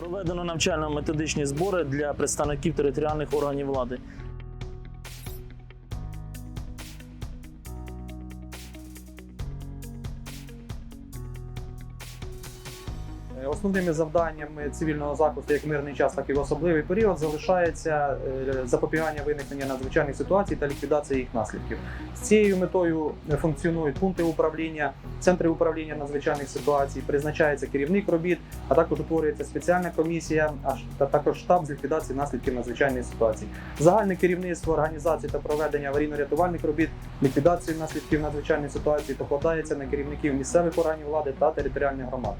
Проведено навчально-методичні збори для представників територіальних органів влади. Основними завданнями цивільного захисту як мирний час, так і в особливий період залишається е, запобігання виникнення надзвичайних ситуацій та ліквідація їх наслідків. З цією метою функціонують пункти управління, центри управління надзвичайних ситуацій, призначається керівник робіт, а також утворюється спеціальна комісія, а та також штаб з ліквідації наслідків надзвичайної ситуації. Загальне керівництво організації та проведення аварійно-рятувальних робіт, ліквідації наслідків надзвичайної ситуації покладається на керівників місцевих органів влади та територіальних громад.